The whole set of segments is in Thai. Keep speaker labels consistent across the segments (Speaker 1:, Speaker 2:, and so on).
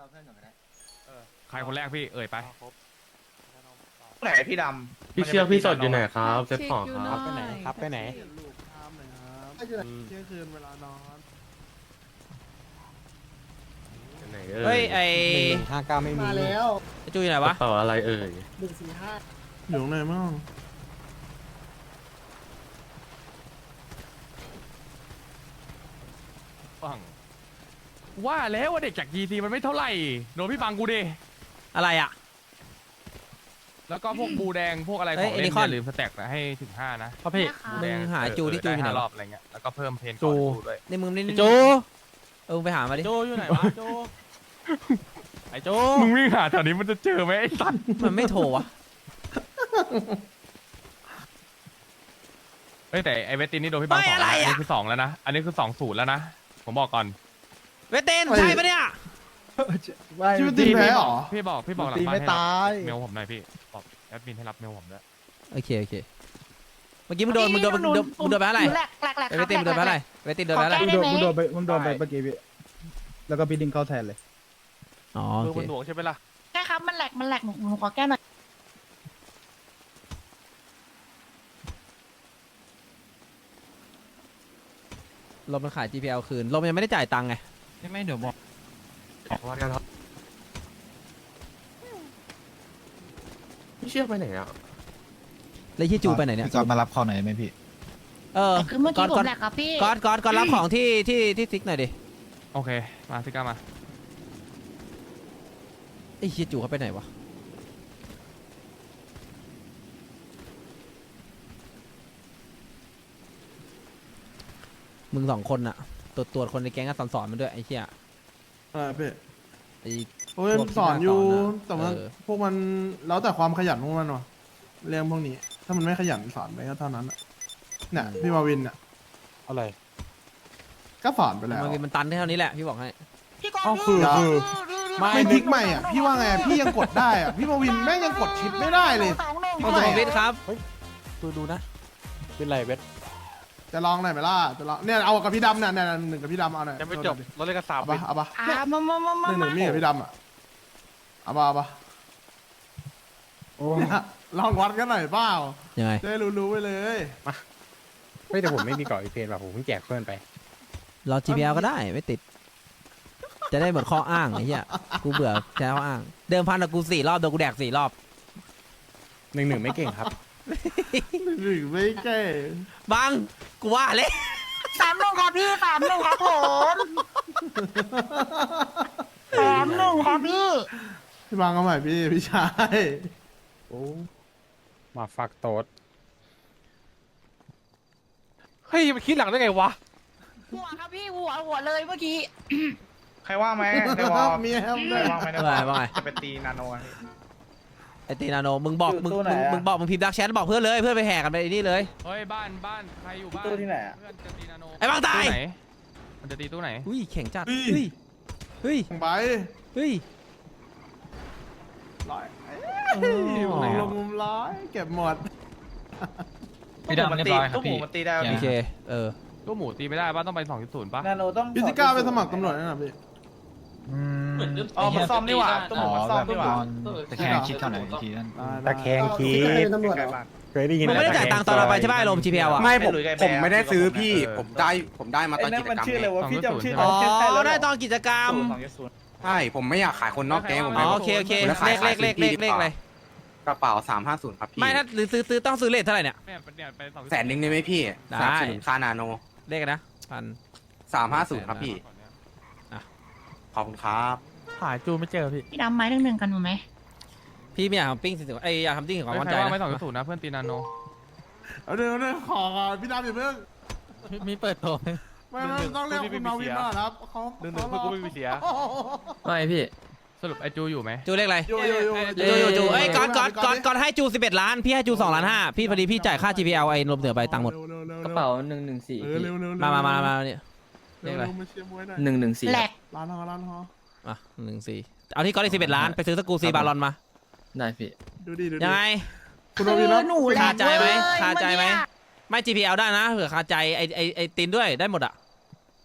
Speaker 1: รอเพื่อนก่อนก็ได้
Speaker 2: ใครคนแรกพี่เอ่ยไป
Speaker 3: ไหนพี่ด
Speaker 4: พี่เชือกพี่สดอยู่ไหนครับ เซฟของครับ
Speaker 5: ไปไหนครับไปไหน
Speaker 6: ลูกทำหน่อยครับเที่ยงคืนเวลานอน
Speaker 4: ไหน
Speaker 5: เฮ้ยไอ
Speaker 7: หนึ่งหนึ่งห้าเก้าไม่มี
Speaker 6: มาแล้ว
Speaker 5: ไอ้จูอยู่ไหน
Speaker 4: ก
Speaker 5: วะ
Speaker 4: ระเป๋าอะไรเอ่ย
Speaker 6: หนึ่งสี่ห้าอยู่ไหนมั่ง
Speaker 2: ฟัง ว่าแล้วว่าเด็กจาก GT มันไม่เท่าไหร่โดนพี่บังกูดิ
Speaker 5: อะไรอะ
Speaker 2: แล้วก็พวกบูแดงพวกอะไรข
Speaker 5: เฮ้
Speaker 2: อยง
Speaker 5: ไอ้
Speaker 2: เล่
Speaker 5: นิ
Speaker 2: น
Speaker 5: คอน
Speaker 2: อย่าลืมสแต็กนะให้ถึงห้านะครับ
Speaker 5: พี่
Speaker 2: บู
Speaker 5: มึ
Speaker 2: แด
Speaker 5: งหาจูที่จูอยู่ไหน
Speaker 2: ห้ารอ
Speaker 5: วะ
Speaker 2: บอะไรเงี้ยแล้วก็เพิ่มเพน
Speaker 5: จู
Speaker 2: ก่อนจูด้วย
Speaker 5: ในมึงนี่
Speaker 7: จู
Speaker 5: เออมึงไปหามาดิ
Speaker 7: โจอยู่ไหนวะโจไอโจ
Speaker 2: มึงวิ่งหาแถวนี้มันจะเจอไหมไอ้สัตว์
Speaker 5: มันไม่โทรวะ
Speaker 2: เฮ้ยแต่ไอ้เวสตินนี่โดนพี่บังสองแล้วอันนี้คือสองแล้วนะอันนี้คือสองศูนย์แล้วนะผมบอกก่อน
Speaker 5: เวทเตนใช่ปะเนี่ย
Speaker 6: ชีวิตตีแพ้หรอ
Speaker 2: พี่บอกพี่บอกหลัง
Speaker 6: ตี
Speaker 2: บ้าน
Speaker 6: ไม่
Speaker 2: ให้รับ
Speaker 6: ตาย
Speaker 2: เมลผมหน่อยพี่บอกแอดมินให้รับเมลผมด้วย
Speaker 5: โอเคโอเคเมื่อกี้มึงโดนมึงโดนมึงโดนมึงโดนไปเท่าไหร่
Speaker 8: แหลกแหลกแหลก
Speaker 5: เวทเตนมึงโดนไปเท่าไหร่เวทเตนโดนไปเท่าไหร่
Speaker 8: ขอแก้
Speaker 9: มึงโดนมึงโดนไปมึงโดนไปเมื่อกี้พี่แล้วก็พี่ดิงเข้าแทนเลย
Speaker 5: อ๋อ
Speaker 7: มื
Speaker 5: โอ
Speaker 7: อ
Speaker 5: เค
Speaker 7: มันหน่วงใช่ไหมล่ะ
Speaker 8: ใช่ครับ มันแหลก มันแหลก หนูหนูขอแก้หน่อย
Speaker 5: ลมมันขาย GPL คืนลมยังไม่ได้จ่ายตังค์ไง
Speaker 1: ใช่ไหมเดี๋ยวบอก
Speaker 4: ว่ากันครับพี่เชือกไปไหนอะ
Speaker 5: แล้วที่จูไปไหนเนี่ย
Speaker 9: พี่กอดมารับเขาหน่อยไหมพี่
Speaker 5: เออ
Speaker 8: คือเมื่อกี้
Speaker 5: ก่
Speaker 8: ผ
Speaker 5: อน
Speaker 8: มแหลกครับพี่
Speaker 5: ก่อนก่อนก่อนรับของที่ที่ที่ซิกหน่อยดิ
Speaker 2: โอเค มาพี่ก้ามา
Speaker 5: ไอ้เฮียจูเขาไปไหนวะมึงสองคนอะ ตรวจตรวจคนในแก๊งก็สอนสอนมันด้วยไอ้เหี้ย
Speaker 6: อะไรพี่
Speaker 5: ไอ้
Speaker 6: โอ้ย
Speaker 5: พวกที่
Speaker 6: สอนอยู่
Speaker 5: มาสอนอะ
Speaker 6: แต่ว่า
Speaker 5: เออ
Speaker 6: พวกมันแล้วแต่ความขยันของมันว่ะเรื่องพวกนี้ ถ้ามันไม่ขยันสอนไปก็เท่านั้นอะเนี่ยพี่มาวินอะ
Speaker 7: อะไร
Speaker 6: ก็สอนไปแล้ว
Speaker 5: มันมีมันตันแค่เท่านี้แหละพี่บอกให้
Speaker 8: พี่กอ
Speaker 6: เอา
Speaker 8: ล์ฟ
Speaker 6: คือ
Speaker 8: ดื้
Speaker 6: คือ
Speaker 8: ดื้อดื้อ
Speaker 6: ไม่พลิกใหม่อะพี่ว่าไงพี่ยังกดได้อะพี่มาวินแม่งยังกดชิปไม่ได้เลย
Speaker 8: สองหนึ่ง
Speaker 5: ขอบคุณวิทย์ครับ
Speaker 7: ดูดูนะ เป็นไรเวท
Speaker 6: จะลองหน่อยไหมล่ะจะลองเนี่ยเอากับพี่ดำเนี่ยเนี่ยหนึ่งกับพี่ดำเอาหน่อย
Speaker 7: ยังไม่จบเราเล่นกันสาม
Speaker 6: เอา
Speaker 7: วิ
Speaker 6: ปะเอาปะ
Speaker 8: อ่ามามามามา
Speaker 6: หนึ่งหนึ่งมีกับพี่ดำอะเอาปะเอาปะเนี่ยลองวัดกันหน่อยเปล่า
Speaker 5: ยังไง
Speaker 6: จะได้รู้ๆไปเลย
Speaker 7: ไม่แต่ผมไม่มีเกาะอีเพนแบบผมเพิ่งแจกเพื่อนไป
Speaker 5: รอ GPL ก็ได้ไม่ติด จะได้หมดข้ออ้างไอ้เหี้ยกูเบื่อแค่ข้ออ้าง เดิมพันกับกูสี่รอบโดนกูแดกสี่รอบ
Speaker 7: หนึ่งหนึ่งไม่เก่งครับ
Speaker 6: หนึ่งไม่เก่
Speaker 5: บังกูว่าเลย
Speaker 8: สามหนึ่งครับพี่สามหนึ่งครับผมสามหนึ่งครับพี่
Speaker 6: พี่บางก็ใหม่พี่พี่ชาย
Speaker 7: โอ้มาฟักโต๊ด
Speaker 3: เฮ้ยมันคิดหลังได้ไงวะ
Speaker 8: หัวครับพี่หัวหัวเลยเมื่อกี้ำ
Speaker 3: ใครว่างไหมในวอล
Speaker 6: มีแฮม
Speaker 3: ใค
Speaker 6: ด้
Speaker 3: ร
Speaker 6: วย
Speaker 3: ว่างไหมในว
Speaker 5: ว่า
Speaker 3: อ
Speaker 5: ไงว่าไง
Speaker 3: จะไปตีนาโนอะพี่
Speaker 5: ไอตีนาโนมึงบอกมึงมึงมึงบอกมึงพิมพ์ดักแชทบอกเพื่อนเลยเพื่อนไปแห่กันไปนี่เลย
Speaker 2: เฮ้ยบ้านบ้านใครอยู่บ้าน
Speaker 3: ตู้ที่ไหนอะ
Speaker 2: เพื่อนจะตีนาโน
Speaker 5: ไอ้บังตาย
Speaker 2: ตู้ไหนมันจะตีตู้ไหน
Speaker 5: อุ้ยแข็งจัดเฮ้ยเฮ้ย
Speaker 6: ไป
Speaker 5: เฮ้ย
Speaker 6: ร้อย
Speaker 5: อ๋อ
Speaker 6: ลงมุมร้อยเก็บหมด
Speaker 1: พี่ดำเรียบร้อยครับ
Speaker 3: ตู้หมู
Speaker 1: พี่
Speaker 3: มันตีได้ไหม
Speaker 5: โอเคเออ
Speaker 2: ตู้หมูตีไม่ได้ป่ะต้องไปสองจุดศูนย์ป่ะ
Speaker 3: นาโนต้อง
Speaker 6: พิซิก้าไปสมัครตำรวจนั่นน่ะพี่
Speaker 3: อ๋อมันซ่อมนี่หว่าตู้หมูมันซ่อมนี่หว่า
Speaker 9: แต่แค่คิดเท่าไหร่อีกทีนั่น
Speaker 7: ตะแคงคีเคยได้ยิน
Speaker 5: มึงไม่ได้จ่ายตังค์ตอนเราไปใช่ป่ะไอ้ลม GPL อะ
Speaker 3: ไม่ผมผมไม่ได้ซื้อพี่
Speaker 4: ผมได้ผมได้มาตอนกิจกรรม
Speaker 2: สองจุดศูนย์ใช่ไหม
Speaker 5: อ๋อได้ตอนกิจกรรม
Speaker 3: สองจุดศูนย์
Speaker 4: ใช่ผมไม่อยากขายคนนอกแก๊งผม
Speaker 5: อ๋
Speaker 4: เล
Speaker 5: อยโอเคโอเค
Speaker 4: แล้ว
Speaker 5: เล
Speaker 4: ขาย
Speaker 5: ขเลขเลขเลขเลขเลย
Speaker 4: กระเป๋าสามห้าศูนย์ครับพี่
Speaker 5: ไม่ถ้าหรือซื้อซื้อต้องซื้อเลทเท่าไหร่เนี่ย
Speaker 2: เนี่ยเนี่ยไปสอง
Speaker 4: แสนหนึ่งได้ไหมพี่
Speaker 5: ได้
Speaker 4: สนับสนุนค่านาโน
Speaker 5: เลขอะนะพัน
Speaker 4: สามห้าศูนย์ครับพี่
Speaker 5: อะ
Speaker 4: ข อบคุณครับ
Speaker 7: หาจูไม่เจอพี่
Speaker 8: พี่ดำไม้หนึ่งหนึ่งกันหนูไหม
Speaker 5: พี่ไม่อยากทำปิ้งสิไอยอยากทำปิ้งของ
Speaker 2: เฮ้ย
Speaker 5: วัน
Speaker 2: ใค
Speaker 5: ใจ
Speaker 2: รว่างไม่สอง
Speaker 5: นะ
Speaker 2: จุดศูนย์นะเพื่อนตีนาโน
Speaker 6: เอาเดี๋ยวเดี๋ยวขอก่อนพี่ดำอย่าเพิ่ง
Speaker 7: มีเปิดโต๊
Speaker 6: ไม่ไม่ต้องเรียกคุณมาวินมาครับเขา
Speaker 7: หนึ่งหนึ่งเพื่อนกูไม่มีเสีย
Speaker 1: ไม่พี่
Speaker 2: สรุปไอจูอยู่ไหม
Speaker 5: จูเลขอะไร
Speaker 6: อยู่อยู่อยู่
Speaker 5: จูจูจูเอ้ยก่อนก่อนก่อนก่อนให้จู11ล้านพี่ให้จู2ล้านห้าพี่พอดีพี่จ่ายค่า GPL ไอ้ลมเหนือไปตังค์หมด
Speaker 1: กระเป๋าหนึ่งหนึ่งสี่
Speaker 6: เออเร็วเร็ว
Speaker 5: มามามามาเนี่ย
Speaker 6: เร็วเร็วมาเชียร์มวยหน่อย
Speaker 1: หนึ่งหนึ่งสี่
Speaker 8: แหลก
Speaker 6: ร้านฮอร้านฮอ
Speaker 5: อะหนึ่งสี่เอาที่ก้อนอีก11ล้านไปซื้อสกูซีบาลอนมา
Speaker 1: ได้พี่
Speaker 6: ดูดิดูดิ
Speaker 5: ยังไง
Speaker 6: คุณ
Speaker 8: คื
Speaker 6: มาวิน
Speaker 8: อ
Speaker 6: แล้ว
Speaker 8: หนูแหล
Speaker 5: คากใจไหม
Speaker 8: เว้ย
Speaker 5: คาใจไหม
Speaker 8: เอกี้
Speaker 5: ไม่ GPL ได้นะเผื่อคาใจไอไอไอตินด้วยได้หมดอะ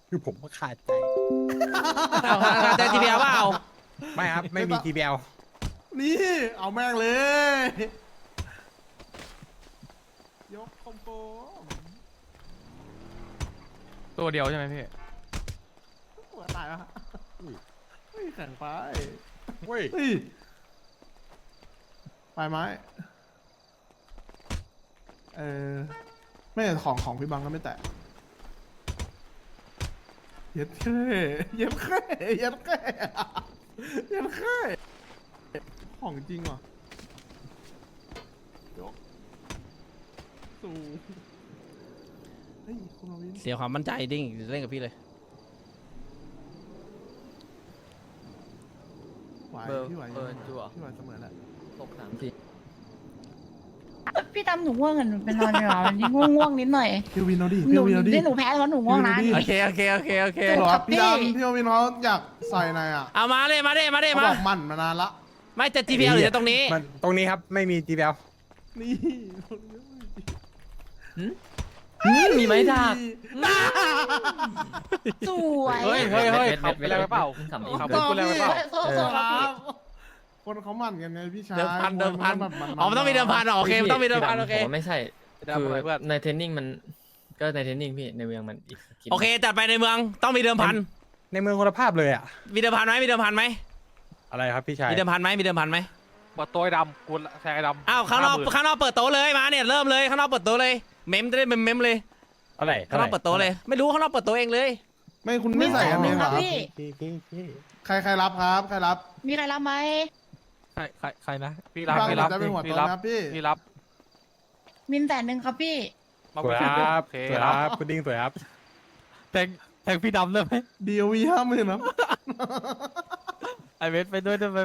Speaker 7: คือผมก็ขาดใจ
Speaker 5: เอาคาคาใจ GPL เปล่า
Speaker 7: ไม่ครับ ไม่มี TBL
Speaker 6: นี่ เอาแม่งเลย ยกคอมโบ
Speaker 2: ตัวเดียวใช่ไหมพี่
Speaker 6: หัวตาย แล้วเฮ้ยแข่งไป
Speaker 7: เว้ย
Speaker 6: เฮ้ยไปไหมเออไม่แต่ของของพี่บังก็ไม่แตะเย็ดแค่เย็ดแค่เย็ดแค่เย็ดแค่ของจริงว่ะยกสูงเฮ้ยคุณมาวิน
Speaker 5: เสียความมั่นใจดิ้งเล่นกับพี่เลย
Speaker 6: ไหว
Speaker 1: เบอร์
Speaker 6: พี่ไหว
Speaker 1: เบอร์จั่ว
Speaker 6: พี่ไหวเสมอแหละ
Speaker 1: หกสามสี่
Speaker 8: พี่ตามหนูง่วงกันหนูเป็นนอนอยู่อะวันนี้ง่วงง่วงๆนิดหน่อย
Speaker 6: พี่วินเอาดิ
Speaker 8: ห
Speaker 6: พี่
Speaker 8: นู
Speaker 6: วินเอาดิ
Speaker 8: ที่หนูแพ้เพราะหนูง่วงนะ
Speaker 6: พี่
Speaker 5: โอเคโอเคโอเคโอเค
Speaker 6: เหรอ
Speaker 8: ครับ
Speaker 6: พี่
Speaker 8: พี่
Speaker 6: ดำพี่วินเขาอยากใส่ในอะ
Speaker 5: เอามาเลยมาเด้มาเด้
Speaker 6: เขา
Speaker 5: มา
Speaker 6: บอกมันมานานละ
Speaker 5: ไม่จะ GPL หรือจะตรงนี้
Speaker 7: มันตรงนี้ครับ ไม่มี TBL
Speaker 6: นี่
Speaker 1: หืมมีไม้ดัก
Speaker 8: สวย
Speaker 2: เฮ้ยเฮ้ยเฮ้ยขับไปแล้วหรือเปล่า
Speaker 1: ขำอี
Speaker 2: ขับ
Speaker 1: ก
Speaker 2: ไปกูแล้วหรือเปล่า
Speaker 8: โซ่โซ่ครับพี่
Speaker 6: คนเขาหมั่นกันไงพี่ชาย
Speaker 5: เดิมพันเดิมพัน
Speaker 6: แบบๆ
Speaker 5: อ๋อมันต้องมีเดิมพันเหรอโอเคมันต้องมีเดิมพันโอเค
Speaker 1: ผมว่าไม่ใช่
Speaker 2: เดิม
Speaker 1: คือ
Speaker 2: พันเพื่อน
Speaker 1: ในเทรนนิ่งมันก็ในเทรนนิ่งพี่ในเมืองมันอีกสกิน
Speaker 5: โอเคจัดไปในเมืองต้องมีเดิมพัน
Speaker 7: ในเมืองคุณภาพเลยอะ
Speaker 5: มีเดิมพันไหมมีเดิมพันไหม
Speaker 7: อะไรครับพี่ชาย
Speaker 5: มีเดิมพันไหมมีเดิมพันไหม
Speaker 2: เปิดตัวไอ้ดำกูแทงไอ้ดำ
Speaker 5: อ้าวข้างนอก
Speaker 2: 50,000
Speaker 5: ข้างนอกเปิดโต๊ะเลยมาเนี่ยเริ่มเลยข้างนอกเปิดโต๊ะเลย เมมจะได้เมมเมมเลย
Speaker 7: อะไร
Speaker 5: ข้างนอกเปิดโต๊ะเลย ไม่รู้ข้างนอกเปิดโต๊ะเองเลย
Speaker 6: ไม่คุณไม่ใส่กันเองเหรอครับ
Speaker 8: พี่
Speaker 7: พี่พี่พี่
Speaker 6: ใครใครรับครับใครรับ
Speaker 8: มีใครรับไหม
Speaker 2: ใครใครใครนะพี่
Speaker 6: พี่
Speaker 2: รับ
Speaker 6: บัง
Speaker 2: พี่รับ
Speaker 6: จะเป็นหัว
Speaker 2: พี่
Speaker 6: โต
Speaker 2: รับ
Speaker 6: นะครับพี่
Speaker 2: พี่รับ
Speaker 8: มินแสนหนึ่งครับพี่
Speaker 2: มา
Speaker 7: สวย
Speaker 2: พี่
Speaker 7: ครับ
Speaker 2: โอเค
Speaker 7: สวย
Speaker 2: รับ
Speaker 7: ครับพุดดิ้งสวยครับ
Speaker 2: แทงแทงพี่ดำได้ไหม
Speaker 6: ดีโอวีห้าหมื่นครับ
Speaker 2: ไอเวทไปด้วยได้ไหม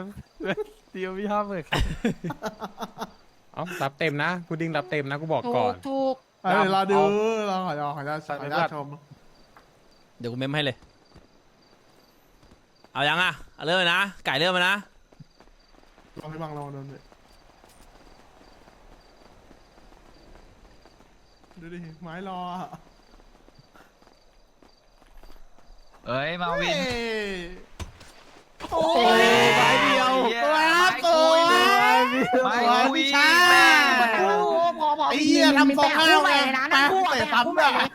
Speaker 2: เดียวพี่ห้าหมื่น
Speaker 7: เอ้ารับเต็มนะพุดดิ้งรับเต็มนะกูบอก
Speaker 8: ถู
Speaker 7: ก่อกน
Speaker 8: ถูก
Speaker 6: เดี๋ยวเราดูเราขอขอขอขอขอชม
Speaker 5: เดี๋ยวกูเมมให้เลย เอายังอะเอาเริ่มเลยนะ ไก่เริ่มเลยนะ
Speaker 6: ลองพี่บังลองโดนดิดูดิ ไม้รออะ
Speaker 3: เอ้ยมาวิน
Speaker 6: เฮ้ย
Speaker 8: โอ้ย
Speaker 6: ไม้เดียว
Speaker 3: ตัวครับตัว
Speaker 6: ไม้
Speaker 3: ไม่
Speaker 6: คุ
Speaker 3: คุ
Speaker 6: ย
Speaker 3: ย
Speaker 6: แม่
Speaker 3: แม่
Speaker 6: ง
Speaker 8: โอ้พอพอ
Speaker 6: ไอ้เหี้ยทำฟองข้าว
Speaker 8: ไป
Speaker 6: ไง
Speaker 8: เลยนะนั่งคู่
Speaker 6: เตะ
Speaker 8: ไป
Speaker 6: ซ้ำ
Speaker 8: คู่ไป
Speaker 6: อะ
Speaker 8: เลย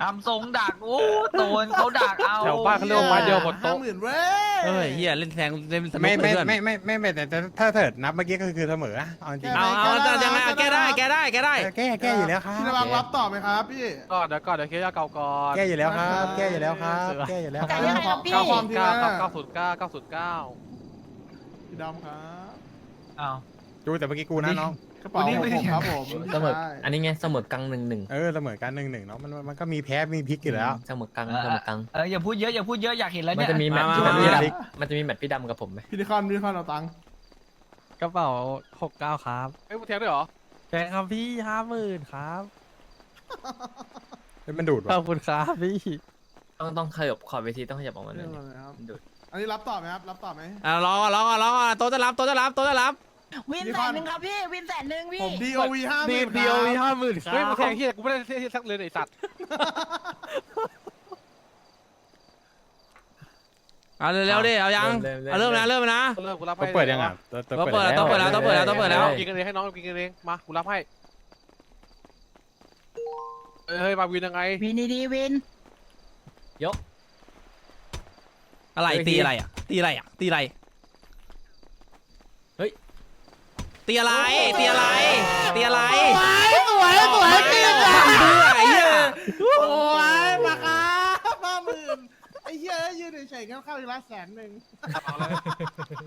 Speaker 3: ทำทรงดักโอ้โดนเขาดักเอา
Speaker 2: แถวบ้านเขาเรียกว่าไม้เดียวบนโต๊ะ
Speaker 6: ห้าหมื่นเว้ย
Speaker 5: เอ้ยเฮียเล่นแทงเล่นสนุ
Speaker 7: ไม่
Speaker 5: กเล
Speaker 7: ไม่
Speaker 5: ยเพื่อน
Speaker 7: ไม่ไม่ไม่ไม่แต่แต่ถ้าเถิดนับเมื่อกี้ก็คือเสมออะเอาจริง
Speaker 5: เอาเอาแต่ยังไงเอาแก้ได้แก้ได้แก้ได้
Speaker 7: แก้แก้อยู่แล้วครับ
Speaker 6: พี่ระวังรับต่อไหมครับพี่
Speaker 2: ก็เดี๋ยวก่อนเดี๋ยวเคลียร์เก่าก่อน
Speaker 7: แก้อยู่แล้วครับ แก้อยู่แล้วครับ แก้อยู่แล้วค
Speaker 8: แต่
Speaker 7: รับ
Speaker 8: ยังไงครับพี่
Speaker 2: เก้าศูนย์เก้าครับเก้าศูนย์เก้าเก้าศูนย์เก้า
Speaker 6: พี่ดำครับ
Speaker 3: อ้าว
Speaker 7: ดูแต่เมื่อกี้กูนะน้อง
Speaker 6: กระเป๋าของผมครับผม
Speaker 1: เสมอ
Speaker 6: ใช่
Speaker 1: อันนี้ไงเสมอกังหนึ่งหนึ่ง
Speaker 7: เออเสมอกันหนึ่งหนึ่งเนาะมันมันก็มีแพ้มีพลิกอยู่แล้ว
Speaker 1: เสมอกัง
Speaker 3: เออ
Speaker 1: เสมอกัง
Speaker 3: เอออย่าพูดเยอะอย่าพูดเยอะอยากเห็นแล้ว
Speaker 1: มัน
Speaker 3: เนี่ย
Speaker 1: จะมีแมตช์
Speaker 5: มา
Speaker 1: ที่
Speaker 5: มา
Speaker 1: แบบพี่
Speaker 5: มา
Speaker 1: ดำมันจะมีแมตช์พี่ดำกับผมไหม
Speaker 6: พี่ดิคอนพี่ดิคอนเอาตังค์
Speaker 2: กระเป๋าหกเก้าครับเอ้ยมึงแทงด้วยเหรอ
Speaker 10: แพงครับพี่ห้าหมื่นครับ
Speaker 7: เฮ้ยมันดูด
Speaker 10: ข
Speaker 7: ว่ะ
Speaker 10: อบคุณครับพี่
Speaker 1: ต้องต้องขยับขอบเวทีต้องขยับออกมาหน่
Speaker 6: เรื่
Speaker 1: อ
Speaker 6: อยง
Speaker 1: นะ
Speaker 6: อะไรครับ
Speaker 1: มันดูด
Speaker 6: อันนี้รับต่อไหมครับรับต่อไหม
Speaker 5: อะรอก่อนรอก่อนรอก่อนโต๊ะจะรับโต๊ะจะรับโต๊ะจะรับ
Speaker 8: วินแสนหนึ่งครับพี่ วินแสนหนึ่งพี่
Speaker 6: ผมดีโอวีห้าห
Speaker 10: ดี
Speaker 6: มื่น
Speaker 10: เดียวมีห้าหมื่นครั
Speaker 2: เฮ้ย
Speaker 10: บ
Speaker 2: มึงแทงเฮียกูไม่ได้เฮียสักเลยไอ้สัตว์
Speaker 5: เอาเร็วๆดิเอายังเอาเริ่มนะเริ่มนะ
Speaker 2: เริ่มกูรับ
Speaker 7: ต้อง
Speaker 2: ให้
Speaker 7: เปิดยังอะ
Speaker 5: ต้องเปิดแล้วต้องเปิดแล้วต้องเปิดแล้วต้องเปิดแล้ว
Speaker 2: กินกันเองให้น้องกินกันเองมากูรับให้เอ้ยเฮ้ยมาวินยังไง
Speaker 8: วินดีๆวิน
Speaker 5: อะไรตีอะไรอะตีอะไรอะตีอะไร
Speaker 1: เฮ้ย
Speaker 5: ตีอะไรตีอะไรตีอะไร
Speaker 6: สวยสวยจริง
Speaker 5: ทำเพื่อไอ้เหี้ย
Speaker 6: โอ้ยมาครับห้าหมื่นไอ้เหี้ยยืนเฉยๆงั้นเข้าอีกละแสนหนึ่ง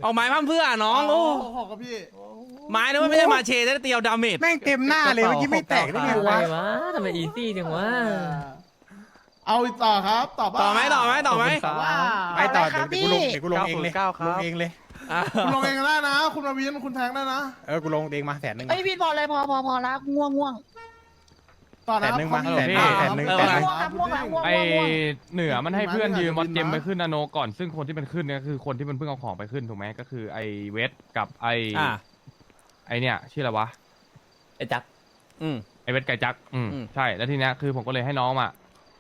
Speaker 5: เอาไม้พั่มเพื่อน้องโอ้
Speaker 6: โอ้โหครับพี่
Speaker 5: ไม้นึกว่าไม่ใช่มาเชได้เตียวดาเมจ
Speaker 7: แม่งเต็มหน้าเลยเมื่อกี้ไม่แตกได้ไง
Speaker 1: อะไร
Speaker 7: วะ
Speaker 1: วะทำไมอีซี่จังวะ
Speaker 6: เอาอีกต่อครับ ต่อป่ะ
Speaker 5: ต่อไหมต่อไหมต่อไหม
Speaker 6: ต่อว่า
Speaker 7: ไม่ต่อเดี๋ยวกูลงเดี๋ยวกูลงเองเลย
Speaker 2: เก้าครับ
Speaker 7: ลงเองเลย
Speaker 5: อะ
Speaker 6: คุณลงเองก็ได้นะ คุณมาวินคุณแทงได้นะ
Speaker 7: เออกูลงเองมาแสนหนึ่ง
Speaker 8: เอ้ยพี่พอเลยพอพอพอแล้วง่วงง่วง
Speaker 6: ต่อนะค
Speaker 7: แส
Speaker 6: รั
Speaker 7: นหนึ่ง
Speaker 6: บ
Speaker 7: มา
Speaker 6: ขอ
Speaker 7: แสนหนึ่ง
Speaker 6: อ่า
Speaker 7: แสนหนึ่ง
Speaker 6: ครับ
Speaker 7: แสนหนึ่ง
Speaker 8: ง่วงครับง่วงครับง่วง
Speaker 2: ไอ
Speaker 8: ง่วงง่วง
Speaker 2: เหนือมันให้เพื่อนยืมมอสเจม
Speaker 6: บินมา
Speaker 2: ไปขึ้นนาโนก่อนซึ่งคนที่มันขึ้นเนี่ยคือคนที่มันเพิ่งเอาของไปขึ้นถูกไหมก็คือไอเวทกับไอ
Speaker 5: อะ
Speaker 2: ไอเนี่ยชื่ออะไรวะ
Speaker 1: ไอ้จักร
Speaker 5: อืม
Speaker 2: ไอเวทไก่จักอืม
Speaker 5: อืม
Speaker 2: ใช่แล้วทีเนี้ยคือผมก็เลยให้น้องอะ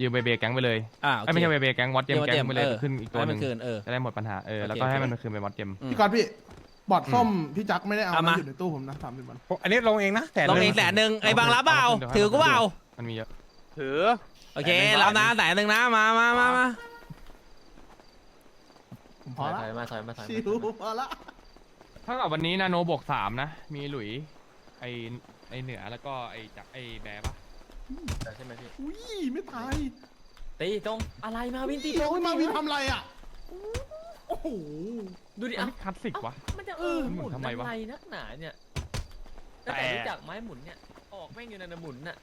Speaker 2: ยืมเบเบแก๊งไปเลย
Speaker 5: อ่าโอ
Speaker 2: ไอ้ย
Speaker 5: เค
Speaker 2: ไม่ใช่เบเบแก๊งวอตเจม
Speaker 5: เดี๋ยว
Speaker 2: แก๊งไปเลย
Speaker 5: เออ
Speaker 2: ขึ้นอีกตัวห
Speaker 5: ให้
Speaker 2: นึ่
Speaker 5: มั
Speaker 2: ง
Speaker 5: นคืนเออ
Speaker 2: จะได้หมดปัญหาเออ
Speaker 5: โอเค
Speaker 2: แล้วก็ให้
Speaker 5: โอเค
Speaker 2: มันคืนเป็นวอตเจม
Speaker 5: อืม
Speaker 6: พี่กอนพี่บอดส้มพี่จักไม่ได้เอา
Speaker 5: เอา
Speaker 6: มา
Speaker 5: มา
Speaker 6: อยู่ในตู้ผมนะสามสิบวัน
Speaker 7: อันนี้ลงเองนะแต่
Speaker 5: ลงเองแสนหนึ่งไอ้บางรับเปล่า
Speaker 2: เดี๋ยว
Speaker 5: ถือกูเปล่า
Speaker 2: มันมีเยอะ
Speaker 3: ถือ
Speaker 5: โอเครับนะแสนหนึ่งนะมามามามา
Speaker 6: ผมพ
Speaker 1: ถ
Speaker 6: อ
Speaker 1: อย
Speaker 6: ละ
Speaker 1: ถอยมาถอยมาถอย
Speaker 6: ชิ
Speaker 1: มาว
Speaker 6: พอละ
Speaker 2: เท่ากับวันนี้นาโนบวกสามนะ มีหลุย ไอไอเหนือแล้วก็ไอจักไอแบร์ปะ
Speaker 1: ใช่ไหมพี่
Speaker 6: อุ้ยไม่ตาย
Speaker 1: ตีตรงอะไรมาวินตีต
Speaker 6: เดี๋
Speaker 1: ร
Speaker 6: ยว
Speaker 1: ง
Speaker 6: มาวินทำอะไรอะโอ้โห
Speaker 1: ดูดิ
Speaker 2: อัน
Speaker 1: เอ้า
Speaker 2: นี้คลาสสิกวะ
Speaker 1: มันจะเออ
Speaker 2: ห
Speaker 1: ห
Speaker 2: มุ
Speaker 1: มุ
Speaker 2: น
Speaker 1: น
Speaker 2: ทำไมวะ
Speaker 1: อะไรนักหนาเนี่ยแต่รู้จักไม้หมุนเนี่ยออกแม่งอยู่นั่นนะหมุนน่ะ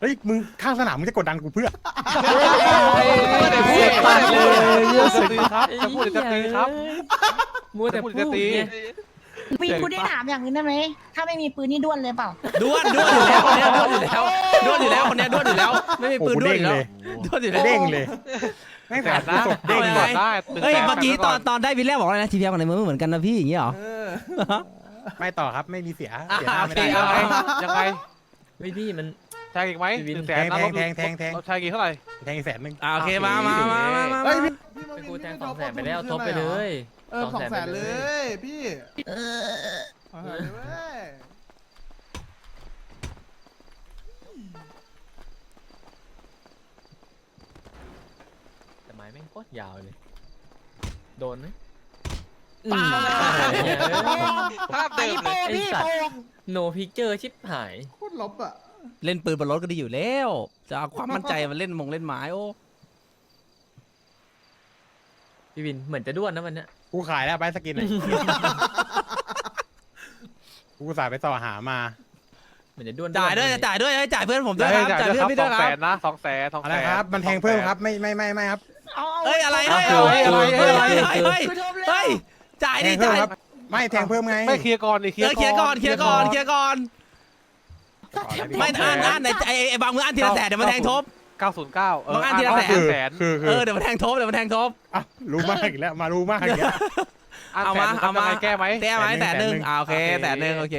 Speaker 7: เฮ้ย มึงข้างสนามมึงจะกดดันกูเพื่อ
Speaker 10: ตัดเลย เยอะสุดครับ
Speaker 1: จะพูดจะตีครับ มัวแต่พูดจะตี
Speaker 8: วีคุณได้ถามอย่างนี้ได้ไหม ถ้าไม่มีปืนนี่ด้วนเลยเปล่า
Speaker 5: ด้วนด้วนอยู่แล้วคนเนี้ยด้วนอยู่แล้วด้วนอยู่แล้วคนเนี้ยด้วนอยู่แล้ว ไม่มีปืน
Speaker 7: โอ้โห
Speaker 5: ด้วนอยู่แล้ว
Speaker 7: เด้งเลย
Speaker 5: ด้วนอยู่แล้ว
Speaker 7: เด้งเลยแม่งแสบสดเด้ง
Speaker 5: เอา
Speaker 7: เล
Speaker 5: ไง
Speaker 7: ย
Speaker 3: ได้
Speaker 5: เฮ้ยเมื่อกี้ตอนตอนได้วินแรกบอกอะไรนะทีพีกับในมือไม่เหมือนกันนะพี่อย่างเงี้ยเหรอ
Speaker 6: เออ
Speaker 7: ไม่ต่อครับไม่มีเสียเสียห
Speaker 5: อะ
Speaker 7: น้า
Speaker 5: โอ
Speaker 7: ไม่
Speaker 5: เค
Speaker 7: ได้
Speaker 5: เอา
Speaker 3: ยังไง
Speaker 1: เฮ้ยพี่มัน
Speaker 3: แทงอีกไหม
Speaker 1: ชีวิต
Speaker 3: หนึ่ง
Speaker 7: แท
Speaker 3: แสน
Speaker 7: ง
Speaker 3: นะ
Speaker 7: แท
Speaker 3: ล
Speaker 7: ง
Speaker 3: ด
Speaker 7: แทงแทงแทง
Speaker 3: ลดแทงกี่เท่าไหร่
Speaker 7: แทงอีกแสนหนึ่ง
Speaker 5: อะโอเคมามามามามา
Speaker 6: เฮ้ย
Speaker 5: มา
Speaker 6: พี่พี่มา
Speaker 1: เป็น
Speaker 6: วิน
Speaker 1: กูแทง
Speaker 6: ม่
Speaker 1: สองแสนไป
Speaker 6: ด้
Speaker 1: แล้ว
Speaker 6: คื
Speaker 1: ทบไป
Speaker 6: หร
Speaker 1: เล
Speaker 6: อยเออสองแสนเลยพี่
Speaker 8: เออ
Speaker 6: สองแสนเลยเว้ย
Speaker 1: แต่ไม้แม่งโคตรยาวเลย โดนไหม
Speaker 5: ป้า
Speaker 3: ภาพเดิมเลย
Speaker 1: ไอ้สัตว์โนพิกเจอร์ชิบหาย
Speaker 6: โคตรลบอะ
Speaker 5: เล่นปืนบนรถก็ดีอยู่แล้ว จะเอาความมั่นใจมาเล่นมงเล่นไม้โอ้
Speaker 1: พี่วินเหมือนจะด้วนนะวันเนี้ย
Speaker 7: กูขายแล้วไปสกินเลยกูสายไปต่อหามา
Speaker 1: เหมือนจะด้วน
Speaker 5: จ่ายด้วยจ่ายด้วยเฮ้ยจ่ายเพื่อนผมด้วยครับจ่ายเพื่อนพี่
Speaker 3: ส
Speaker 5: ด้
Speaker 3: อ
Speaker 5: วย
Speaker 3: ง
Speaker 5: ค
Speaker 3: แส
Speaker 5: รับ
Speaker 3: นนะสองแสนสอง
Speaker 7: อะ
Speaker 3: แส
Speaker 7: ไร
Speaker 3: น
Speaker 7: ครับ มันแทงเพิ่มครับ ไม่ไม่ไม่ไม่ครับ
Speaker 8: เอาเอา
Speaker 5: เฮ้ยอะไรเฮ้ย
Speaker 3: เอา
Speaker 5: เฮ้ย
Speaker 3: เอา
Speaker 5: เฮ้ย
Speaker 3: เอา
Speaker 5: เฮ้ยเฮ้ยเฮ้ย
Speaker 8: คือทบเลย
Speaker 5: เฮ้ยจ่าย
Speaker 7: แท
Speaker 5: ดิ
Speaker 7: งเพิ่ม
Speaker 5: จ่าย
Speaker 7: ครับ ไม่แทงเพิ่มไง
Speaker 3: ไม่เคลียร์ก่อนดิเคลี
Speaker 5: เอยอ
Speaker 3: ร์
Speaker 5: เคลียร์ก่อนเคลียร์ก่อนเคลียร์ก่อน
Speaker 7: ขอแล้วพี่
Speaker 5: ไม่อ่านอ่านในไอ้ไอ้บางมืออ่านทีละแสนเดี๋ยวมันแทงทบ
Speaker 3: เก้าศูนย์เก้าเออ
Speaker 5: ต้องอ่านทีละ
Speaker 3: อ่
Speaker 5: แสน
Speaker 3: แสน
Speaker 7: คือคื
Speaker 5: เอ
Speaker 7: อ
Speaker 5: อเดี๋ยวมันแทงทบเดี๋ยวมันแทงทบ
Speaker 7: อะรู้มากอีกแล้วมารู้มากอีกแล้ว
Speaker 3: อ่น
Speaker 5: เอามา
Speaker 3: แสน
Speaker 5: เอามา
Speaker 3: ทำยังไงแก้ไหม
Speaker 5: แต้ไหม
Speaker 7: แส
Speaker 5: แต่
Speaker 7: น
Speaker 5: ห
Speaker 7: หนึ่
Speaker 5: นึ่ง
Speaker 7: ง
Speaker 5: อ่าโอเค
Speaker 3: โอเค
Speaker 5: แต่หนึ่งโอเค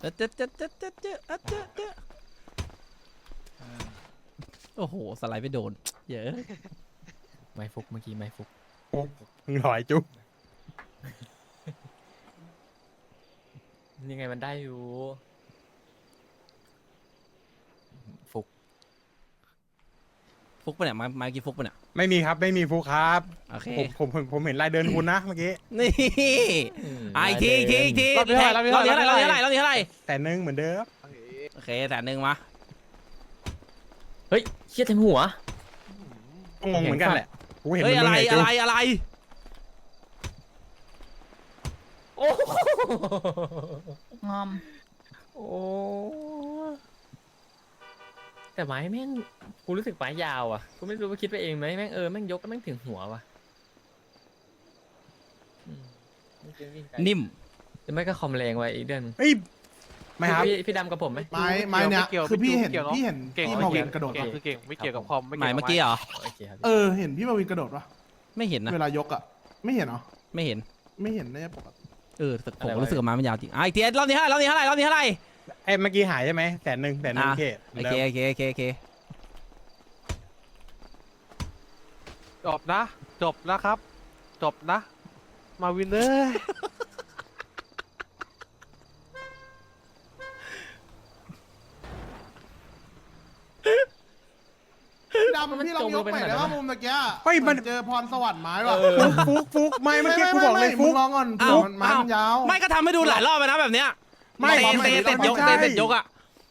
Speaker 5: เจ๊เจ๊เจ๊เจ๊เจ๊เจ๊เจ๊เจ๊โอ้โห สไลด์ไปโดน เยอะ
Speaker 1: ไม้ฟุกเมื่อกี้ไม้ฟุก
Speaker 7: มึงถอยจุ๊บ
Speaker 1: ยังไงมันได้อยู่ฟุก
Speaker 5: ฟุกปะเนี่ยไม้ไม้กี่ฟุกปะเนี่ย
Speaker 7: ไม่มีครับไม่มีฟูครับ
Speaker 5: โอเค
Speaker 7: ผมผมผมผมเห็นลายเดินคุณนะเมื่อกี้
Speaker 5: นี่อะอีกทีอีกทีอีกที
Speaker 3: รอบนี้เท่าไหร่
Speaker 5: รอบนี้เท่าไหร่รอบนี้เท่าไหร่รอบนี้เท่าไหร่
Speaker 7: แต่หนึ่งเหมือนเดิม
Speaker 5: โอเคแต่หนึ่งมา
Speaker 1: เฮ้ยเชี่ยเต็มหัว
Speaker 7: ก็งงเหมือนกันแหละ กูเห็น
Speaker 5: เฮ้ย
Speaker 7: มัน
Speaker 5: อะไร
Speaker 7: มึงไง
Speaker 5: อะ
Speaker 7: จุ๊บ
Speaker 5: ไรอะไร
Speaker 1: โอ้โห
Speaker 8: งอม
Speaker 1: โอ้แต่ไม้แม่งกูรู้สึกไม้ยาวอะกูไม่รู้ว่าคิดไปเองไหมแม่งเออแม่งยกแล้วแม่งถึงหัวว่ะอืมไม่เกินวิ่งไกล
Speaker 5: นิ่ม
Speaker 1: หรือไม่ก็คอมแรงไว้อีกเดือน
Speaker 7: เฮ้ย ไม่ครับ
Speaker 1: พี่พี่ดำกับผมไหม
Speaker 6: ไม้ไม้เนี่ย
Speaker 3: เกี่ยว
Speaker 6: คือพี่เห็น
Speaker 3: เกี่ยวเนอะ
Speaker 6: พี่เห็น
Speaker 3: เก่ง
Speaker 6: พี่
Speaker 3: ไม่
Speaker 6: มาวิ
Speaker 3: เกี่ย
Speaker 6: น
Speaker 3: ว
Speaker 6: กระโดด
Speaker 3: เก่ง
Speaker 6: ปะ
Speaker 3: คือเก่งไม่เกี่ยวกับคอมไม่
Speaker 5: หมาย
Speaker 3: เกี่ยว
Speaker 5: เมื่
Speaker 3: กับ
Speaker 5: อกี้เหรอ
Speaker 1: โอเคครับ
Speaker 6: เออเห็นพี่มาวินกระโดดปะ
Speaker 5: ไม่เห็นนะ
Speaker 6: เวลายกอะไม่เห็นเหรอ
Speaker 5: ไม่เห็น
Speaker 6: ไม่เห็นน่าจะปกติ
Speaker 5: เออแต่ผมก็รู้สึกว่าไม้มันยาวจริงอะอีกทีรอบนี้เท่าไหร่รอบนี้เท่าไหร่รอบนี้เท่าไหร่
Speaker 7: ไอ้เมื่อกี้หายใช่ไหมแสนหนึ่งแสนหนึ่ง
Speaker 5: อะ
Speaker 7: เค
Speaker 5: โอเคโอเคโอเคโอเค
Speaker 3: จบนะ จบนะครับ จบนะ มาวินเลย
Speaker 6: ดำพี่ลองยกใหม่ได้ว่ามุมตะกี้
Speaker 7: เฮ้ยมัน
Speaker 6: เจอพรสวรรค์ไม้ว่ะ
Speaker 7: ฟุกฟุกฟุกไม่เมื่อกี้กูบอกเลย
Speaker 6: มึ
Speaker 7: ฟุ
Speaker 6: ง
Speaker 7: ก
Speaker 6: ลองก่อนเผื่อมันไม้มันยาว
Speaker 5: ไม่ก็ทำให้ดูหลายรอบไปนะแบบเนี้ย
Speaker 7: ไม่
Speaker 5: เตะ
Speaker 6: ไม่
Speaker 5: เตะเตะยก
Speaker 7: ไม่
Speaker 5: เตะ
Speaker 7: ใช่
Speaker 5: เตะยกอะ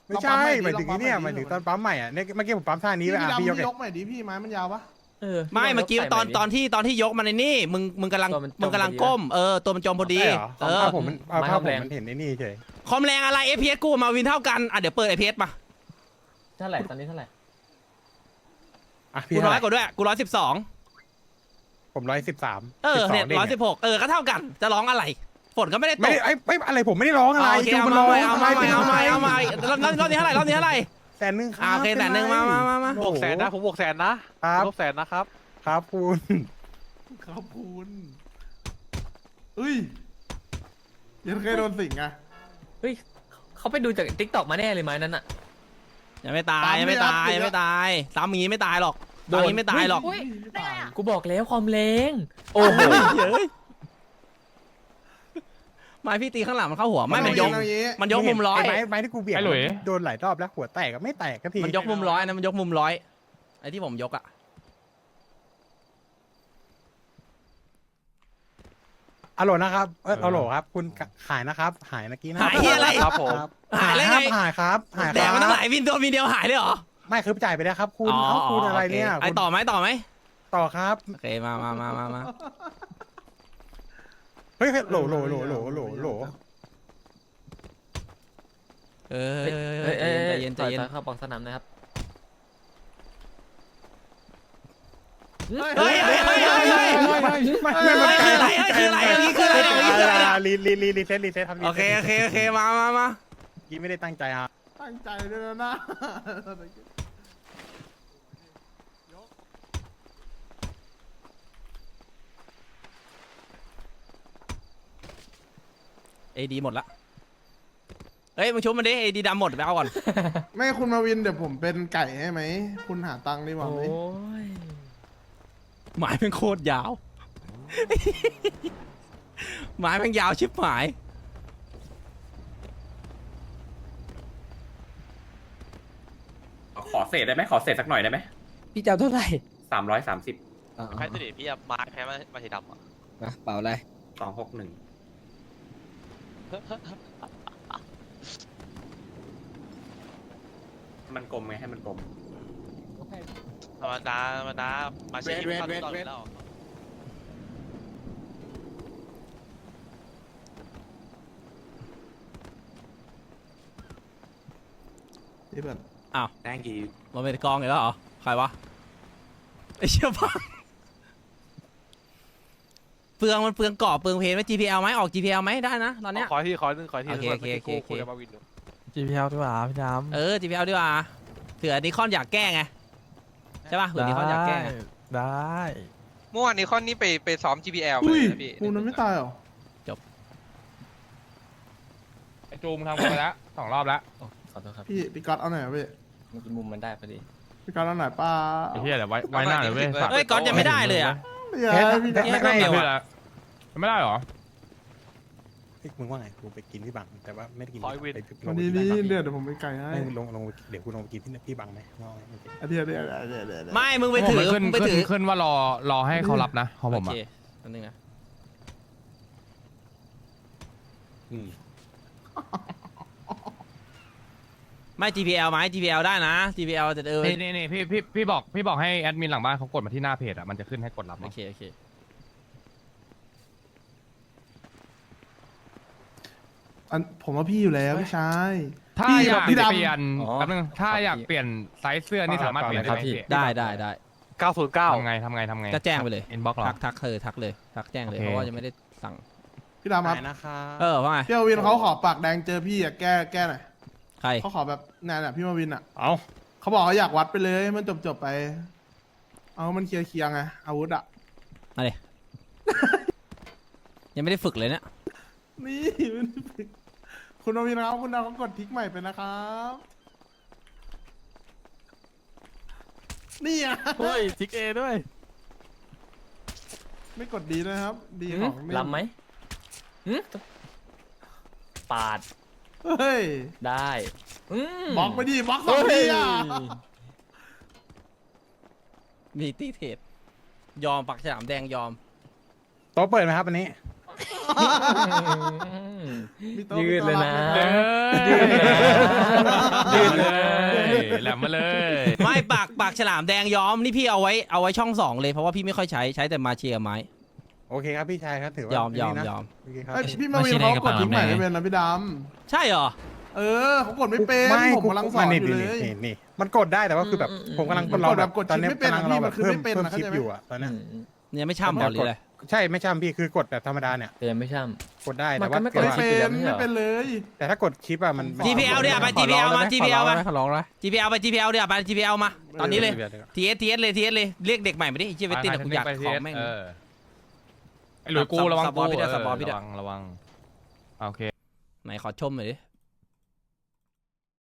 Speaker 7: ไม่ใช่
Speaker 6: ลองปั๊มใหม่ดิ
Speaker 7: หมายถึง
Speaker 6: ลองปั๊ม
Speaker 7: นี้เนี่ย
Speaker 6: ให
Speaker 7: ห
Speaker 6: ม่
Speaker 7: มาย
Speaker 6: ดิ
Speaker 7: ถึงตอนปั๊มใหม่อะเนี่ยเมื่อกี้ผมปั๊มท่านี้
Speaker 6: พี่
Speaker 7: ไปอะ
Speaker 6: ดำ
Speaker 7: พี่ยก
Speaker 6: พี่
Speaker 7: เลย
Speaker 6: ยกใหม่ดิพี่ไม้มันยาวปะ
Speaker 1: เออ
Speaker 5: ไม่เมื่อกี้ตอนตอนที่ตอนที่ยกมันในนี่ มึงมึงกำลัง
Speaker 1: ตัวมันจม
Speaker 5: มึงกำลัง
Speaker 1: พอดี
Speaker 5: ก้มเออตัวมันจมพอดี
Speaker 7: ใช่เหรอ
Speaker 5: เออ
Speaker 7: ภาพผมมันเอา
Speaker 1: ไม้
Speaker 7: ภาพผม
Speaker 1: แรง
Speaker 7: มันเห็นในนี่เฉย
Speaker 5: คอมแรงอะไร FPS กูมาวินเท่ากันอะเดี๋ยวเปิด FPS มา
Speaker 1: เท่าไหร่ตอนนี้เท่าไหร่
Speaker 7: อะ
Speaker 5: กู
Speaker 7: พี่
Speaker 5: น้
Speaker 7: เท่า
Speaker 5: อ
Speaker 7: ไห
Speaker 5: ย
Speaker 7: ร่
Speaker 5: กว่าด้วยกูร้อยสิบสอง
Speaker 7: ผมร้อยสิบสาม
Speaker 5: เออเนี่ยร้อยสิบหกเออก็เท่ากันจะร้องอะไรฝนก็ไม่ได้ต
Speaker 7: ไม่
Speaker 5: ก
Speaker 7: ได้ไอ้ไอ้อะไรผมไม่ได้ร้องอะไร
Speaker 5: อะโอเค
Speaker 7: จู
Speaker 5: เอา
Speaker 7: มัน
Speaker 5: มา
Speaker 7: ร้อง
Speaker 5: ใหม่เอามาใหม่
Speaker 7: ป็น
Speaker 5: เอาใหม่
Speaker 7: ไร
Speaker 5: เอาใหม่รอบรอบรอบนี้เท่าไหร่รอบนี้เท่าไหร่
Speaker 7: แสนหนึ่งค
Speaker 5: อะ
Speaker 7: รับ
Speaker 5: โอเคแสนหนึ่งมามามามามา
Speaker 3: บวกแสนนะผมบวกแสนนะครับบวกแสนนะครับ
Speaker 7: ครับคุณ
Speaker 6: ขอบคุณเอ้ย ยังเคยโดนสิงอะ
Speaker 1: เฮ้ยเขาไปดูจากทิกตอกมาแน่เลยไม้นั้นอะ
Speaker 5: ยังไม่ตาย
Speaker 6: ตาม
Speaker 5: ยังไม่
Speaker 6: ไม่รับ
Speaker 5: ตาย
Speaker 6: อีก
Speaker 5: ยังไม่
Speaker 6: แล้ว
Speaker 5: ตายซ้ำอย่างงี้ไม่ตายหรอก
Speaker 1: โดน
Speaker 5: ซ้ำอย่างงี้ไม่ตายหรอก
Speaker 8: อุ้ยได้ไงอะ
Speaker 1: กูบอกแล้วความแรง
Speaker 5: โอ้โหเฮ้ยไม้พี่ตีข้างหลังมันเข้าหัวไม่มันยก
Speaker 6: เอาอย่างงี้
Speaker 5: มันยกมุมร้อย
Speaker 7: ไไม้ไม้ที่กูเบี่ยง
Speaker 2: ไอ้หลุย
Speaker 7: โดนหลายรอบแล้วหัวแตกก็ไม่แตกก็ที
Speaker 5: มันยกมุมร้อยนะมันยกมุมร้อยไอ้ที่ผมยกอะ
Speaker 7: อโหลนะครับเอออโหลครับ คุณหายนะครับ หายเมื่อกี้นะ
Speaker 5: หายที่อะไร
Speaker 3: ครับผม
Speaker 7: ครับ
Speaker 5: หายแล้วไง
Speaker 7: หายครับหายครับ
Speaker 5: แต่มันต้องหลายวินตัววินเดียวหายเลยเหรอ
Speaker 7: ไม่คือจ่ายไปแล้วครับ คุณเอ้าคุณอะไรเนี่ย
Speaker 5: โคไอ
Speaker 7: คุณ
Speaker 5: ต่อไหมต่อไหม
Speaker 7: ต่อครับ
Speaker 5: โอเคมามามามามา
Speaker 7: เฮ้ยเฮ้ยโหลโหลโหลโหลโหลโหล
Speaker 5: เออ
Speaker 1: เอ้ยเอ้ย
Speaker 5: ใจ
Speaker 1: เอ้ย
Speaker 5: เย็นใจเย็น
Speaker 1: ต่อต่อเข้าปองสนามนะครับ
Speaker 5: เฮ้ยเฮ้ยเฮ้ยเฮ้ยเฮ้ย
Speaker 7: ไม่
Speaker 5: เฮ้ยคืออะไรเฮ้ยคืออะไรอย่างงี้คืออะไรอย่างงี้คืออะไรเนี่ย
Speaker 7: รีรีรีรีเซ็ตรีเซ็ตทำรี
Speaker 5: โอเคโอเคโอเคมามามา
Speaker 7: กี้ไม่ได้ตั้งใจอะ
Speaker 6: ตั้งใจด้วยนะ
Speaker 5: เอดีหมดละ เฮ้ยมึงชุบมันดิเอดีดำหมดไปเอาก่อน
Speaker 6: ไม่คุณมาวินเดี๋ยวผมเป็นไก่ให้ไหม คุณหาตังค์ดีกว่า
Speaker 1: โอ้
Speaker 6: ไหม
Speaker 1: ย
Speaker 5: หมายเป็นโคตรยาว หมายเป็นยาวชิบหาย
Speaker 4: ขอเศษได้ไหมขอเศษสักหน่อยได้ไหม
Speaker 10: พี่เจ้าเท่าไหร่
Speaker 4: สามร้อยสามสิบ
Speaker 10: แพ้สิพี่อะมาแพ้มามาสีดำอะนะเปล่าอะไร
Speaker 4: สองหกหนึ่ง มันกลมไงให้มันกลม
Speaker 10: ธรรมดาธรรมดามาเชียร์
Speaker 9: เวท
Speaker 10: เข้า
Speaker 9: เวท
Speaker 10: ตอน
Speaker 9: เวท
Speaker 10: แล้ว
Speaker 6: นี่แบบ
Speaker 4: thank you
Speaker 5: มันเป็นกองอีกแล้วเหรอ ใครวะ ไอเชี่ยพัง เปลืองมันเปลืองเกาะเปลืองเพลงไหม GPL ไหมออก GPL ไหมได้นะตอนเนี้ย
Speaker 3: ขอที่ขอหนึ่งขอที่
Speaker 5: โอเคโอเคโอเค
Speaker 3: มื่กี้กูคุยกับมาวินอยู่
Speaker 9: GPL ดีกว่าพี่ด
Speaker 5: เออ GPL ดีกว่าเผื่อนิคอนอยากแก้ไงใช่ป่ะเผื่อนิคอนอยากแก้ไง
Speaker 9: ได้
Speaker 10: เมื่อวานนี้คอนนี่ไปไปซ้อม GPL
Speaker 6: อุ้ย
Speaker 10: นะพี่
Speaker 6: คุณมันไม่ตายเหรอ
Speaker 2: ไอจูมทำกันไปแล้วสองรอบแล้ว
Speaker 1: โอ้ขอโทษครับ
Speaker 6: พี่พี่ก๊อตเอาไหน่อยพี่
Speaker 1: เมื่อกี้มุมมันได้พอดี
Speaker 6: พี่ก๊อตเอาไหนอยป้า
Speaker 2: ไอ้เหี้ยเดี๋ยวไว้ไว้หน้าเดี๋ยวเว้ยสัตว์
Speaker 5: เฮ้ยก๊อตยังไม่ได้เลยอะ
Speaker 6: อย่า
Speaker 7: แพ้
Speaker 6: ให้พี่
Speaker 7: แพ้
Speaker 6: ก๊อต
Speaker 7: ไม่
Speaker 5: เดี๋ยว
Speaker 2: ไม่ได้ไม่ได้เหรอ
Speaker 7: เฮ้ยมึงว่าไงกูไปกินพี่บังแต่ว่าไม่ได้กิน
Speaker 3: ขอให้วิน
Speaker 7: ไปล
Speaker 6: วั
Speaker 7: ง
Speaker 6: น
Speaker 7: ไป
Speaker 6: นี้
Speaker 7: กิน
Speaker 6: นี่
Speaker 7: ที่บัง
Speaker 6: เดี๋ยวเดี๋ยวผมไปไก่ให้
Speaker 7: ไม่ลงลงเดี๋ยวกูลงไปกินที่พี่บังไหมว่าไงโอเค
Speaker 6: อะเดี๋ยวเดี๋ยวเดี๋ยวเดี๋ยวเดี๋ยว
Speaker 5: ไม่ มึงไปถือ
Speaker 2: ผมขึ้น
Speaker 5: มึงไป
Speaker 2: ขึ้น
Speaker 5: ถือ
Speaker 2: ขึ้นว่ารอรอให้เขารับนะของผม
Speaker 5: โอ
Speaker 2: อะ
Speaker 5: เคอันนึงนะ
Speaker 4: อืม
Speaker 5: ไม่ GPL ไหม GPL ได้นะ GPL จะเออ
Speaker 2: นี่นี่นี่พี่พี่พี่บอกพี่บอกให้แอดมินหลังบ้านเขากดมาที่หน้าเพจอะมันจะขึ้นให้กดรับ
Speaker 5: โอ
Speaker 2: เนาะ
Speaker 5: เคโอเค
Speaker 6: อันผมว่าพี่อยู่แล้วพี่ชาย
Speaker 2: ถ้า
Speaker 6: พี่
Speaker 2: อยาก
Speaker 6: พี่ดำ
Speaker 2: เปลี่ยน
Speaker 1: อ๋อ
Speaker 2: แป๊บนึงถ้า
Speaker 1: ครับ
Speaker 2: อยาก
Speaker 1: พี่
Speaker 2: เปลี่ยนไซส์เสื้อนี่สามารถเปลี่ยนได้ไหมพี่
Speaker 5: ได้ได้ได้
Speaker 3: 909
Speaker 2: ทำไงทำไงทำไง
Speaker 5: ก็แจ้งไปเลย
Speaker 2: อินบ็อกหรอ
Speaker 5: ทักทักเธอทักเลย ทักแจ้งเลย
Speaker 2: โอเค
Speaker 5: เพราะว่ายังไม่ได้สั่ง
Speaker 6: พี่ดำครับ
Speaker 7: ได้นะครับ
Speaker 5: เออว่าไง
Speaker 6: พี่มาวินเขาขอปากแดงเจอพี่อะแก้แก้หน่อย
Speaker 5: ใคร
Speaker 6: เขาขอแบบนั่นน่ะพี่มาวินอะ
Speaker 7: เอา
Speaker 6: เขาบอกเขาอยากวัดไปเลยให้มันจบจบๆไป เอามันเคลียร์เคลียร์ๆไงอาวุธอะ
Speaker 5: ยังไม่ได้ฝึกเลยเนี่ย
Speaker 6: นี่มันคุณมาวินครับคุณดาวเขากดทิกใหม่ไปนะครับ นี่อะ
Speaker 9: เฮ้ยทิกเอด้วย
Speaker 6: ไม่กดดีนะครับ ดี
Speaker 1: หื
Speaker 6: ข
Speaker 1: ม
Speaker 6: องนี่
Speaker 1: ล้ำไหมหืมปาด
Speaker 6: เฮ้ย
Speaker 1: ได้อืม
Speaker 6: บล็อกไปดิบล็อกสองทีอะ
Speaker 5: มีตีเทรดยอมปักฉลามแดงยอม
Speaker 7: โต๊ะเปิดไหมครับวันนี้
Speaker 6: มีโต๊ะ
Speaker 1: ยืดเลยนะ
Speaker 6: มีโต๊รับ
Speaker 2: ยืดเลยแหลมมาเลย
Speaker 5: ไม่ปากปากฉลามแดงยอมนี่พี่เอาไว้เอาไว้ช่องสองเลยเพราะว่าพี่ไม่ค่อยใช้ใช้แต่มาเชียร์ไม้
Speaker 7: โอเคครับพี่ชายครับถือว่าย
Speaker 5: อมยอม
Speaker 7: นี่นะ
Speaker 5: ยอม
Speaker 7: โอเคครับ
Speaker 6: เอ้ยพี่มาวินเขากดทิกใหม่ไม่เป็นนะพี่ด
Speaker 5: ใช่เหรอำ
Speaker 6: เออเขากดไม่เป็น
Speaker 7: ไม่
Speaker 6: ผมกำลังสอนอยู่เลย
Speaker 7: นี่นี่มันกดได้แต่ว่าคือแบบ
Speaker 1: อืมอืม
Speaker 7: ผมกำลัง
Speaker 6: มัน
Speaker 7: รอก
Speaker 6: ดแบบกด
Speaker 7: ตอนนี้
Speaker 6: ชิปไม่เป็น
Speaker 7: กำลัง
Speaker 6: อะ
Speaker 7: รอ
Speaker 6: พี่
Speaker 7: แบ
Speaker 6: มัน
Speaker 7: บ
Speaker 6: คือ
Speaker 7: เพิ่ม
Speaker 6: ไม่เป็น
Speaker 7: เพิ่ม
Speaker 6: นะ
Speaker 7: คลิป
Speaker 6: เข้าใจไหม
Speaker 7: อยู่อะตอนเนี้ย
Speaker 5: เนี่ยไม่ช่ำบอลเลยเลย
Speaker 7: ใช่ไม่ช่ำพี่คือกดแบบธรรมดาเนี่ย
Speaker 1: เตือนไม่ช่
Speaker 7: กดได้
Speaker 1: มั
Speaker 7: แต่
Speaker 1: นก็
Speaker 7: ว่า
Speaker 1: ไม่ก
Speaker 7: แต่
Speaker 1: ด
Speaker 6: ไม่
Speaker 7: ว่า
Speaker 1: ชิป
Speaker 6: เป็น
Speaker 1: อยู่แล้วไม่ใช่เหรอ
Speaker 6: ไม่เป็นเลย
Speaker 7: แต่ถ้ากดชิปอะมัน
Speaker 5: GPL เนี่ยไป GPL มา GPL มา
Speaker 9: ขอร้องเลย
Speaker 5: GPL ไป GPL เดี๋ยวไป GPL มา ตอนนี้เลย
Speaker 7: ดี๋วดี๋ว
Speaker 5: TS TS เลย TS เลย เรียกเด็กใหม่มาดิไอ้เจี๊ยเวตินอะกูอยากของแม่ง
Speaker 2: เออ ไอ้หลุยกูระวัง
Speaker 5: สป
Speaker 2: กู
Speaker 5: อร์ตพี่ด้วย
Speaker 2: เออ
Speaker 5: สปอร์ตพี่ด้วย
Speaker 2: ระวังระวังอะโอเค
Speaker 5: ไหนขอชมหน่อยดิ